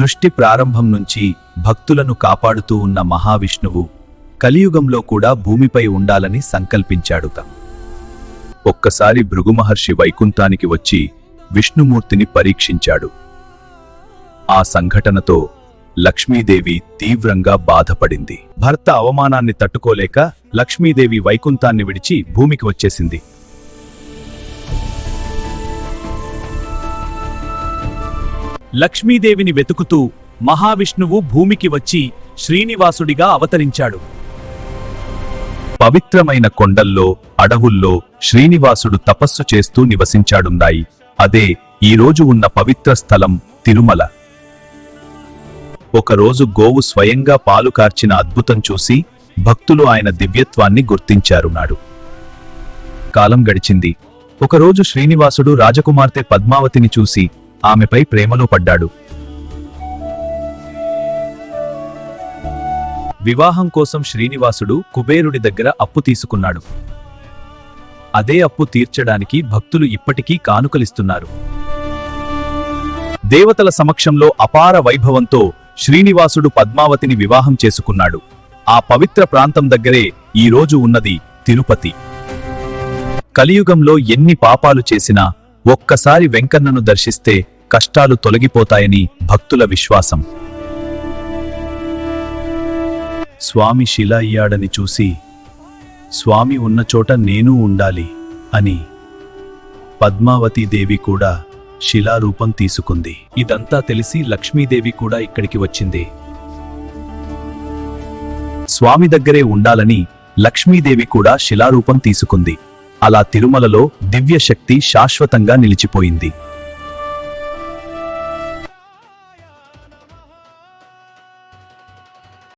సృష్టి ప్రారంభం నుంచి భక్తులను కాపాడుతూ ఉన్న మహావిష్ణువు కలియుగంలో కూడా భూమిపై ఉండాలని సంకల్పించాడుత ఒక్కసారి భృగుమహర్షి వైకుంఠానికి వచ్చి విష్ణుమూర్తిని పరీక్షించాడు. ఆ సంఘటనతో లక్ష్మీదేవి తీవ్రంగా బాధపడింది. భర్త అవమానాన్ని తట్టుకోలేక లక్ష్మీదేవి వైకుంఠాన్ని విడిచి భూమికి వచ్చేసింది. లక్ష్మీదేవిని వెతుకుతూ మహావిష్ణువు భూమికి వచ్చి శ్రీనివాసుడిగా అవతరించాడు. పవిత్రమైన కొండల్లో అడవుల్లో శ్రీనివాసుడు తపస్సు చేస్తూ నివసించాడున్నాయి అదే ఈ రోజు ఉన్న పవిత్ర స్థలం తిరుమల. ఒకరోజు గోవు స్వయంగా పాలు కార్చిన అద్భుతం చూసి భక్తులు ఆయన దివ్యత్వాన్ని గుర్తించారున్నాడు కాలం గడిచింది. ఒకరోజు శ్రీనివాసుడు రాజకుమార్తె పద్మావతిని చూసి ఆమెపై ప్రేమలో పడ్డాడు. వివాహం కోసం శ్రీనివాసుడు కుబేరుడి దగ్గర అప్పు తీసుకున్నాడు. అదే అప్పు తీర్చడానికి భక్తులు ఇప్పటికీ కానుకలిస్తున్నారు. దేవతల సమక్షంలో అపార వైభవంతో శ్రీనివాసుడు పద్మావతిని వివాహం చేసుకున్నాడు. ఆ పవిత్ర ప్రాంతం దగ్గరే ఈ రోజు ఉన్నది తిరుపతి. కలియుగంలో ఎన్ని పాపాలు చేసినా ఒక్కసారి వెంకన్నను దర్శిస్తే కష్టాలు తొలగిపోతాయని భక్తుల విశ్వాసం. స్వామి శిలా అయ్యాడని చూసి స్వామి ఉన్న చోట నేను ఉండాలి అని పద్మావతీదేవి కూడా శిలారూపం తీసుకుంది. ఇదంతా తెలిసి లక్ష్మీదేవి కూడా ఇక్కడికి వచ్చింది. స్వామి దగ్గరే ఉండాలని లక్ష్మీదేవి కూడా శిలారూపం తీసుకుంది. అలా తిరుమలలో దివ్య శక్తి శాశ్వతంగా నిలిచిపోయింది.